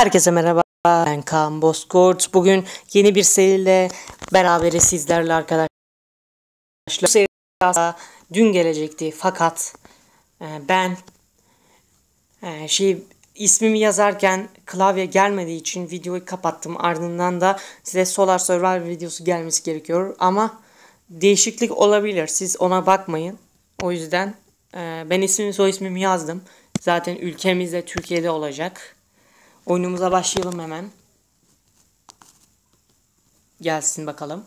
Herkese merhaba. Ben Kaan Bozkurt. Bugün yeni bir seriyle beraberiz sizlerle arkadaşlar. Bu seri aslında dün gelecekti fakat e, ben e, şey ismimi yazarken klavye gelmediği için videoyu kapattım. Ardından da size Solar Survivor videosu gelmesi gerekiyor ama değişiklik olabilir. Siz ona bakmayın. O yüzden e, ben ismimi soy ismimi yazdım. Zaten ülkemizde Türkiye'de olacak. Oyunumuza başlayalım hemen. Gelsin bakalım.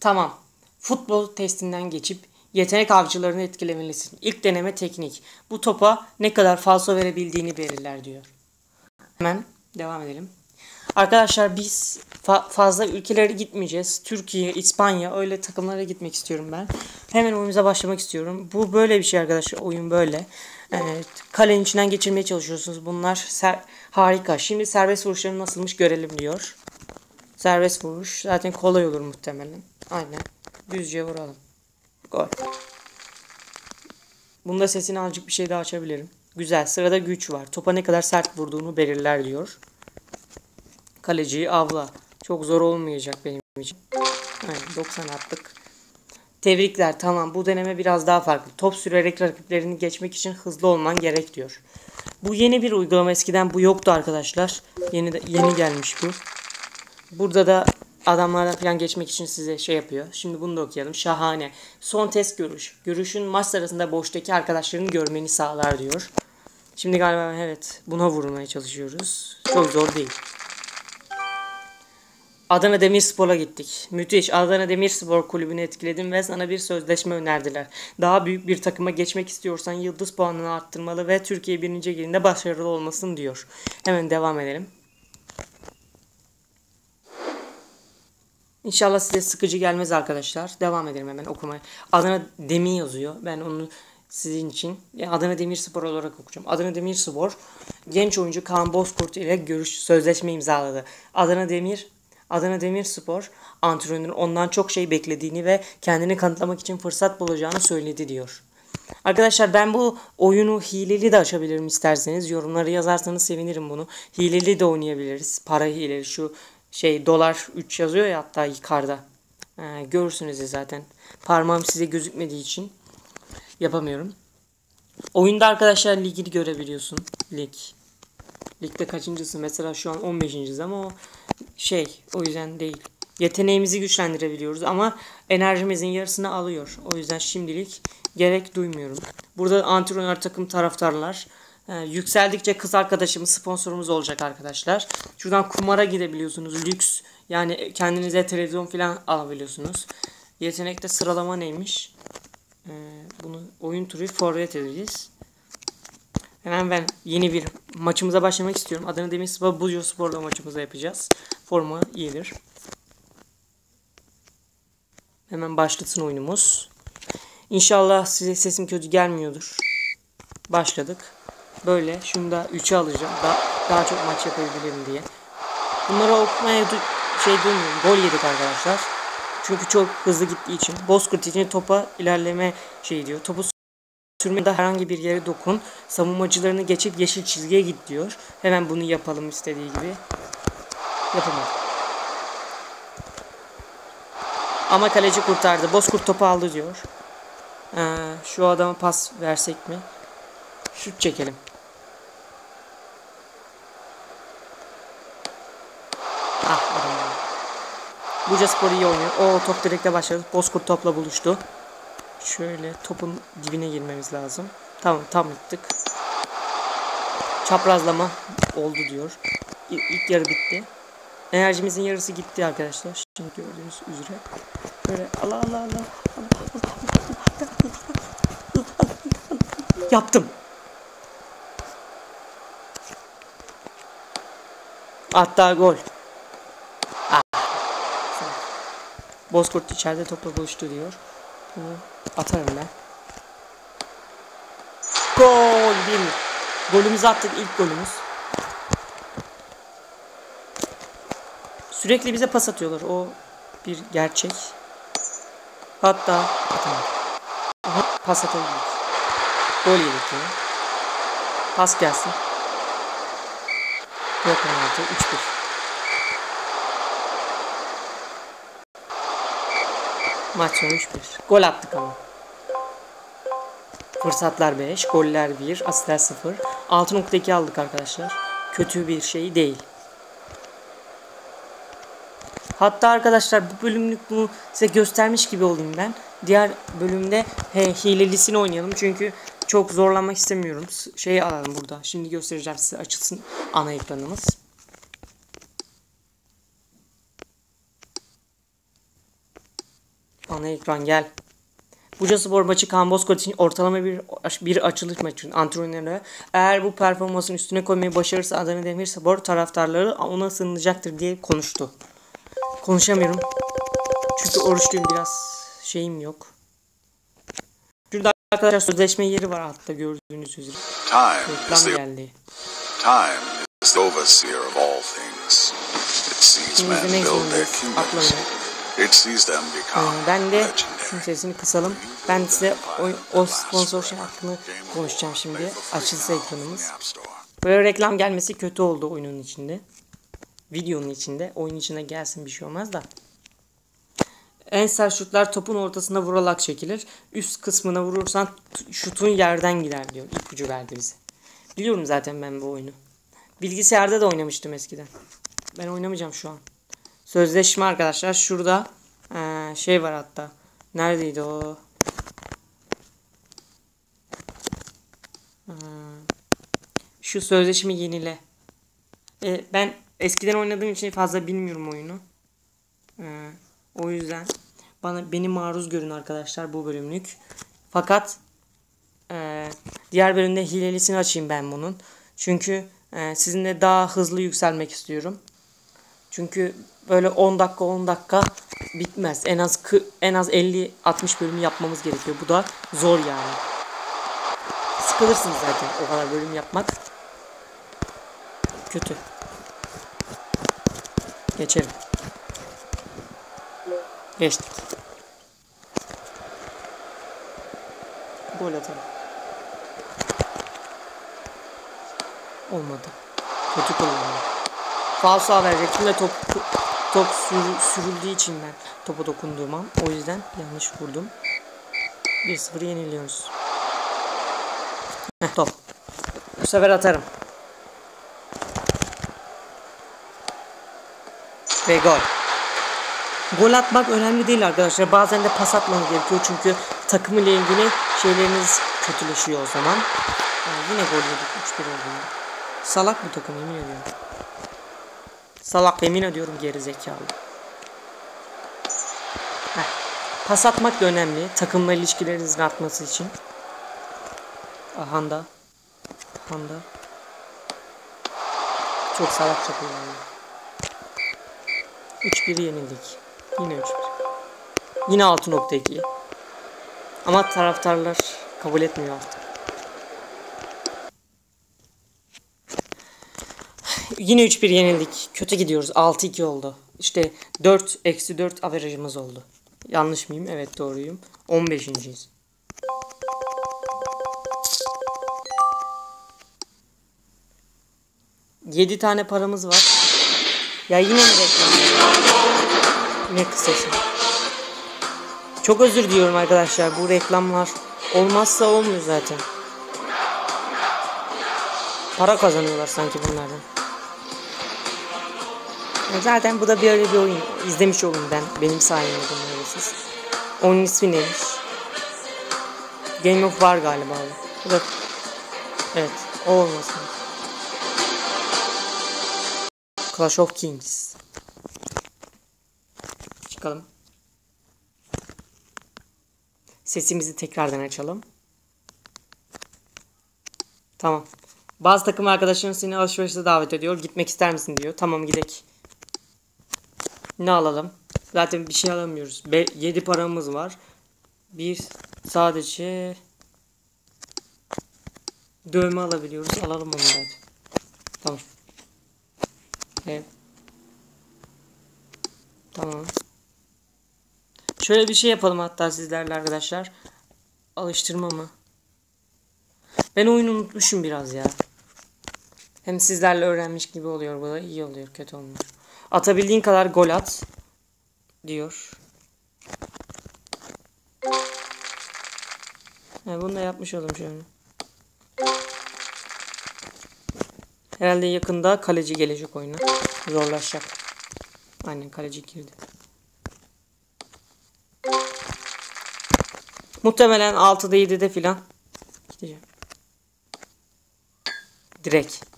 Tamam. Futbol testinden geçip yetenek avcılarını etkilemelisin. İlk deneme teknik. Bu topa ne kadar falso verebildiğini belirler diyor. Hemen devam edelim. Arkadaşlar biz fa- fazla ülkelere gitmeyeceğiz. Türkiye, İspanya öyle takımlara gitmek istiyorum ben. Hemen oyunumuza başlamak istiyorum. Bu böyle bir şey arkadaşlar. Oyun böyle. Evet, kalenin içinden geçirmeye çalışıyorsunuz. Bunlar ser- harika. Şimdi serbest vuruşları nasılmış görelim diyor. Serbest vuruş zaten kolay olur muhtemelen. Aynen. Düzce vuralım. Gol. Bunda sesini azıcık bir şey daha açabilirim. Güzel. Sırada güç var. Topa ne kadar sert vurduğunu belirler diyor. Kaleciyi avla. Çok zor olmayacak benim için. Aynen 90 attık. Tebrikler tamam bu deneme biraz daha farklı. Top sürerek rakiplerini geçmek için hızlı olman gerek diyor. Bu yeni bir uygulama eskiden bu yoktu arkadaşlar. Yeni yeni gelmiş bu. Burada da adamlardan falan geçmek için size şey yapıyor. Şimdi bunu da okuyalım. Şahane. Son test görüş. Görüşün maç sırasında boştaki arkadaşlarını görmeni sağlar diyor. Şimdi galiba evet buna vurmaya çalışıyoruz. Çok zor değil. Adana Demirspor'a gittik. Müthiş. Adana Demirspor kulübünü etkiledim ve sana bir sözleşme önerdiler. Daha büyük bir takıma geçmek istiyorsan yıldız puanını arttırmalı ve Türkiye birinci liginde başarılı olmasın diyor. Hemen devam edelim. İnşallah size sıkıcı gelmez arkadaşlar. Devam edelim hemen okumaya. Adana Demir yazıyor. Ben onu sizin için Adana Demirspor olarak okuyacağım. Adana Demirspor genç oyuncu Kaan Bozkurt ile görüş sözleşme imzaladı. Adana Demir Adana Demirspor antrenörü ondan çok şey beklediğini ve kendini kanıtlamak için fırsat bulacağını söyledi diyor. Arkadaşlar ben bu oyunu hileli de açabilirim isterseniz. Yorumları yazarsanız sevinirim bunu. Hileli de oynayabiliriz. Para hileli şu şey dolar 3 yazıyor ya hatta yukarıda. Ee, görürsünüz ya zaten. Parmağım size gözükmediği için yapamıyorum. Oyunda arkadaşlar ligini görebiliyorsun. Lig. Ligde kaçıncısın? Mesela şu an 15. ama o şey o yüzden değil. Yeteneğimizi güçlendirebiliyoruz ama enerjimizin yarısını alıyor. O yüzden şimdilik gerek duymuyorum. Burada antrenör takım taraftarlar. Ee, yükseldikçe kız arkadaşımız sponsorumuz olacak arkadaşlar. Şuradan kumara gidebiliyorsunuz. Lüks yani kendinize televizyon falan alabiliyorsunuz. Yetenekte sıralama neymiş? Ee, bunu oyun turu forvet edeceğiz. Hemen ben yeni bir maçımıza başlamak istiyorum. Adana Demirspor Buzcu Spor'la maçımızı yapacağız. Forma iyidir. Hemen başlasın oyunumuz. İnşallah size sesim kötü gelmiyordur. Başladık. Böyle şunu da 3'e alacağım. Daha, daha çok maç yapabilirim diye. Bunları okumaya şey duymuyorum. Gol yedik arkadaşlar. Çünkü çok hızlı gittiği için. Bozkurt için topa ilerleme şey diyor. Topu sürmede herhangi bir yere dokun. Savunmacılarını geçip yeşil çizgiye git diyor. Hemen bunu yapalım istediği gibi. Yapamadım. Ama kaleci kurtardı. Bozkurt topu aldı diyor. Ee, şu adama pas versek mi? Şut çekelim. Ah adam. Buca Spor iyi oynuyor. O top direkte başladı. Bozkurt topla buluştu. Şöyle topun dibine girmemiz lazım. Tamam tam gittik. Çaprazlama oldu diyor. İlk, ilk yarı bitti. Enerjimizin yarısı gitti arkadaşlar. Şimdi gördüğünüz üzere. Böyle Allah Allah Allah. Yaptım. Hatta gol. Ah. Bozkurt içeride topla buluştu diyor. Bunu atarım ben. Gol bir. Golümüzü attık ilk golümüz. Sürekli bize pas atıyorlar. O bir gerçek. Hatta Aha, pas atabildik. Gol yedik yine. Pas gelsin. Yok penaltı. 3-1. Maç sonu 3-1. Gol attık ama. Fırsatlar 5, goller 1, asistler 0. 6.2 aldık arkadaşlar. Kötü bir şey değil. Hatta arkadaşlar bu bölümlük bunu size göstermiş gibi olayım ben. Diğer bölümde he, hilelisini oynayalım. Çünkü çok zorlanmak istemiyorum. Şeyi alalım burada. Şimdi göstereceğim size açılsın ana ekranımız. Ana ekran gel. Buca Spor maçı Kaan Bozkurt için ortalama bir, bir açılış maçı antrenörü. Eğer bu performansın üstüne koymayı başarırsa Adana Demirspor taraftarları ona sığınacaktır diye konuştu. Konuşamıyorum. Çünkü oruçluyum biraz şeyim yok. Şurada arkadaşlar sözleşme yeri var altta gördüğünüz üzere. Time is the geldi. time is the overseer of all things. It sees men build their kingdoms. Atlamayın. It sees them become Ee, ben de şunun sesini kısalım. Ben size o, o sponsor şey hakkında konuşacağım şimdi. Açılsa ekranımız. Böyle reklam gelmesi kötü oldu oyunun içinde. Videonun içinde. Oyun içine gelsin bir şey olmaz da. En sert şutlar topun ortasına vurularak çekilir. Üst kısmına vurursan şutun yerden gider diyor. İpucu verdi bize. Biliyorum zaten ben bu oyunu. Bilgisayarda da oynamıştım eskiden. Ben oynamayacağım şu an. Sözleşme arkadaşlar şurada eee, şey var hatta. Neredeydi o? Eee, şu sözleşme yenile. E, ben eskiden oynadığım için fazla bilmiyorum oyunu. Ee, o yüzden bana beni maruz görün arkadaşlar bu bölümlük. Fakat e, diğer bölümde hilelisini açayım ben bunun. Çünkü e, sizinle daha hızlı yükselmek istiyorum. Çünkü böyle 10 dakika 10 dakika bitmez. En az en az 50 60 bölüm yapmamız gerekiyor. Bu da zor yani. Sıkılırsınız zaten o kadar bölüm yapmak. Kötü. Geçelim. Geçtik. Gol atalım. Olmadı. Kötü kullandı. Faul sağ verecektim de top top sür- sürüldüğü için ben topa dokunduğum an. O yüzden yanlış vurdum. 1-0 yeniliyoruz. Heh, top. Bu sefer atarım. Ve gol. Gol atmak önemli değil arkadaşlar. Bazen de pas atmanız gerekiyor çünkü takım ile ilgili şeyleriniz kötüleşiyor o zaman. Ha, yine gol yedik. 3-1 oldu. Salak bu takım yemin ediyorum. Salak yemin ediyorum geri zekalı. Heh. Pas atmak da önemli. Takımla ilişkilerinizin artması için. Ahanda. Ahanda. Çok salakça kullanıyor. 3-1 yenildik. Yine 3-1. Yine 6.2. Ama taraftarlar kabul etmiyor artık. Yine 3-1 yenildik. Kötü gidiyoruz. 6-2 oldu. İşte 4 eksi 4 averajımız oldu. Yanlış mıyım? Evet doğruyum. 15.yiz. Yedi tane paramız var. Ya yine mi reklam? Yine kısası. Çok özür diliyorum arkadaşlar. Bu reklamlar olmazsa olmuyor zaten. Para kazanıyorlar sanki bunlardan. Ya Zaten bu da böyle bir oyun. İzlemiş olun ben. Benim sayemde bunları siz. Onun ismi neymiş? Game of War galiba bu. Da... Evet. O olmasın. Clash of Kings. Çıkalım. Sesimizi tekrardan açalım. Tamam. Bazı takım arkadaşların seni alışverişe davet ediyor. Gitmek ister misin diyor. Tamam gidek. Ne alalım? Zaten bir şey alamıyoruz. 7 paramız var. Bir sadece dövme alabiliyoruz. Alalım onu zaten. Tamam. Evet. Tamam. Şöyle bir şey yapalım hatta sizlerle arkadaşlar. Alıştırma mı? Ben oyunu unutmuşum biraz ya. Hem sizlerle öğrenmiş gibi oluyor bu da iyi oluyor kötü olmuyor. Atabildiğin kadar gol at diyor. Ha, bunu da yapmış oldum şöyle. Herhalde yakında kaleci gelecek oyuna. Zorlaşacak. Aynen kaleci girdi. Muhtemelen 6'da 7'de filan gideceğim. Direkt.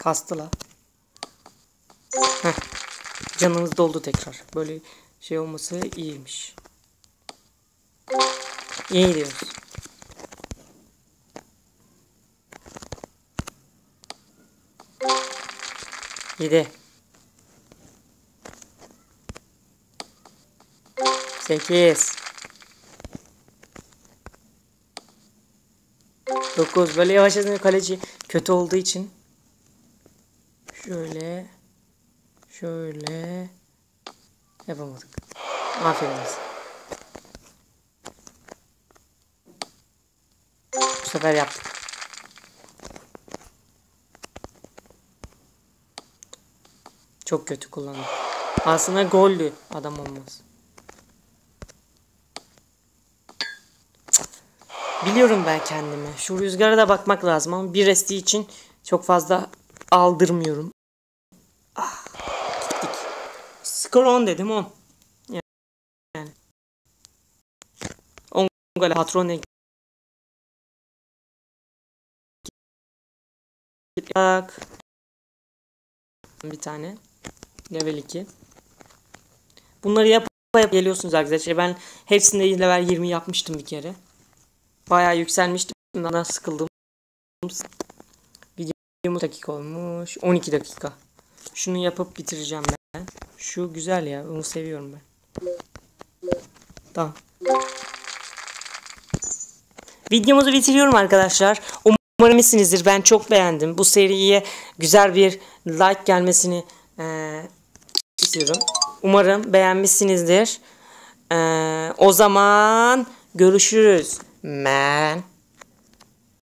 Kastı la. Heh. Canımız doldu tekrar. Böyle şey olması iyiymiş. İyi gidiyoruz. Yedi. Sekiz. Dokuz. Böyle yavaş yavaş kaleci kötü olduğu için. Şöyle. Şöyle. Yapamadık. Aferin bize. Bu sefer yaptık. Çok kötü kullandık. Aslında gollü adam olmaz. Biliyorum ben kendimi. Şu rüzgara da bakmak lazım ama bir resti için çok fazla aldırmıyorum. Ah, gittik. Skor 10 dedim 10. Yani. 10 gol patron Bak. Bir tane. Level 2. Bunları yap yap geliyorsunuz arkadaşlar. Ben hepsinde level 20 yapmıştım bir kere. Bayağı yükselmiştim. Bundan sıkıldım. Videomuz dakika olmuş. 12 dakika. Şunu yapıp bitireceğim ben. Şu güzel ya. Onu seviyorum ben. Tamam. Videomuzu bitiriyorum arkadaşlar. Umarım iyisinizdir. Ben çok beğendim. Bu seriye güzel bir like gelmesini eee, istiyorum. Umarım beğenmişsinizdir. Eee, o zaman görüşürüz. Man.